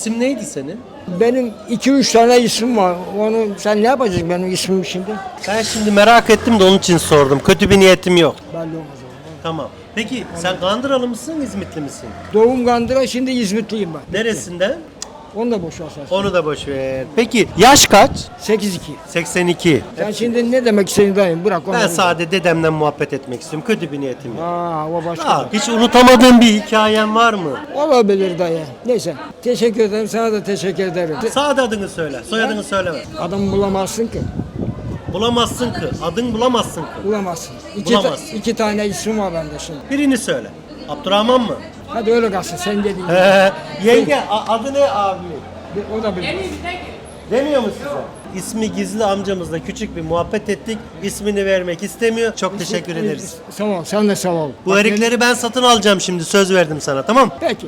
İsim neydi senin? Benim iki üç tane isim var. Onu sen ne yapacaksın benim ismim şimdi? Ben şimdi merak ettim de onun için sordum. Kötü bir niyetim yok. Belli olmaz. Tamam. Peki sen Kandıralı mısın, İzmitli misin? Doğum Kandıra şimdi İzmitliyim ben. Neresinden? Onu da boş ver sen. Onu da boş ver. Peki yaş kaç? 8-2. 82. Sen şimdi ne demek istediğini dayım bırak onu. Ben sade dedemden muhabbet etmek istiyorum. Kötü bir niyetim yok. Aa o başka. Aa, hiç unutamadığın bir hikayen var mı? Olabilir dayı. Neyse. Teşekkür ederim. Sana da teşekkür ederim. Sade adını söyle. Soyadını söyleme. Adam bulamazsın ki. Bulamazsın ki. Adın bulamazsın ki. Bulamazsın. İki, Bulamazsın. ta- iki tane isim var bende şimdi. Birini söyle. Abdurrahman mı? Hadi öyle kalsın sen dediğin. gibi. He, Yenge a- adı ne abi? O da bilir. Demiyor mu size? İsmi gizli amcamızla küçük bir muhabbet ettik. İsmini vermek istemiyor. Çok teşekkür ederiz. Sağ ol. Sen de sağ ol. Bu Bak, erikleri ben satın alacağım şimdi. Söz verdim sana tamam? Peki.